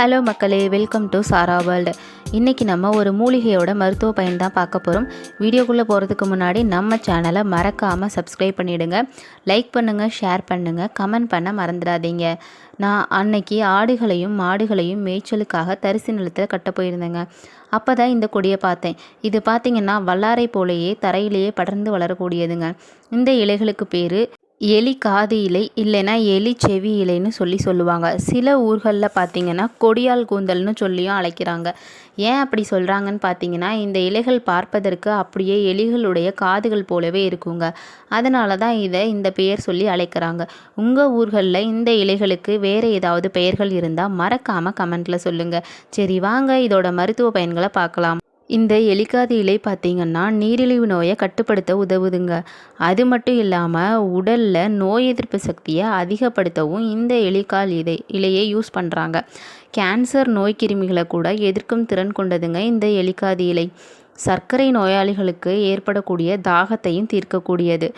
Hello மக்களே welcome to Sarah world இன்றைக்கி நம்ம ஒரு மூலிகையோட மருத்துவ பயன் தான் பார்க்க போகிறோம் வீடியோக்குள்ளே போகிறதுக்கு முன்னாடி நம்ம சேனலை மறக்காமல் சப்ஸ்கிரைப் பண்ணிவிடுங்க லைக் பண்ணுங்கள் ஷேர் பண்ணுங்கள் கமெண்ட் பண்ண மறந்துடாதீங்க. நான் அன்னைக்கு ஆடுகளையும் மாடுகளையும் மேய்ச்சலுக்காக தரிசு நிலத்தில் கட்ட போயிருந்தேங்க. அப்போ தான் இந்த கொடியை பார்த்தேன். இது பார்த்திங்கன்னா வல்லாரை போலேயே தரையிலேயே படர்ந்து வளரக்கூடியதுங்க. இந்த இலைகளுக்கு பேர் எலி காது இலை இல்லைன்னா எலி செவி இலைன்னு சொல்லி சொல்லுவாங்க. சில ஊர்களில் பார்த்தீங்கன்னா கொடியால் கூந்தல்னு சொல்லியும் அழைக்கிறாங்க. ஏன் அப்படி சொல்கிறாங்கன்னு பார்த்தீங்கன்னா இந்த இலைகள் பார்ப்பதற்கு அப்படியே எலிகளுடைய காதுகள் போலவே இருக்குங்க. அதனால தான் இதை இந்த பெயர் சொல்லி அழைக்கிறாங்க. உங்கள் ஊர்களில் இந்த இலைகளுக்கு வேறு ஏதாவது பெயர்கள் இருந்தால் மறக்காமல் கமெண்ட்டில் சொல்லுங்கள் சரி வாங்க இதோட மருத்துவ பயன்களை பார்க்கலாம். இந்த எலிக்காது இலை பார்த்திங்கன்னா நீரிழிவு நோயை கட்டுப்படுத்த உதவுதுங்க. அது மட்டும் இல்லாமல் உடலில் நோய் எதிர்ப்பு சக்தியை அதிகப்படுத்தவும் இந்த எலிக்கால் இலை இலையை யூஸ் பண்ணுறாங்க கேன்சர் நோய் கிருமிகளை கூட எதிர்க்கும் திறன் கொண்டதுங்க இந்த எலிக்காது இலை. சர்க்கரை நோயாளிகளுக்கு ஏற்படக்கூடிய தாகத்தையும் தீர்க்கக்கூடியது.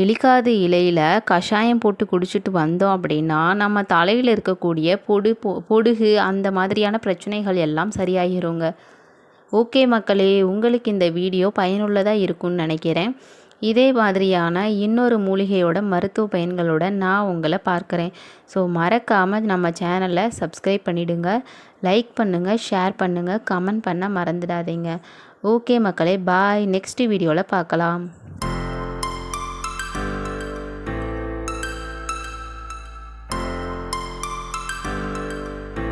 எலிக்காது இலையில் கஷாயம் போட்டு குடிச்சிட்டு வந்தோம் அப்படின்னா நம்ம தலையில் இருக்கக்கூடிய பொடு பொடுகு அந்த மாதிரியான பிரச்சனைகள் எல்லாம் சரியாகிருங்க ஓகே மக்களே உங்களுக்கு இந்த வீடியோ பயனுள்ளதாக இருக்கும்னு நினைக்கிறேன். இதே மாதிரியான இன்னொரு மூலிகையோட மருத்துவ பயன்களோட நான் உங்களை பார்க்குறேன். ஸோ மறக்காமல் நம்ம சேனலை சப்ஸ்கிரைப் பண்ணிவிடுங்க லைக் பண்ணுங்கள் ஷேர் பண்ணுங்கள் கமெண்ட் பண்ண மறந்துடாதீங்க. ஓகே மக்களே பாய் நெக்ஸ்ட் வீடியோவில் பார்க்கலாம்.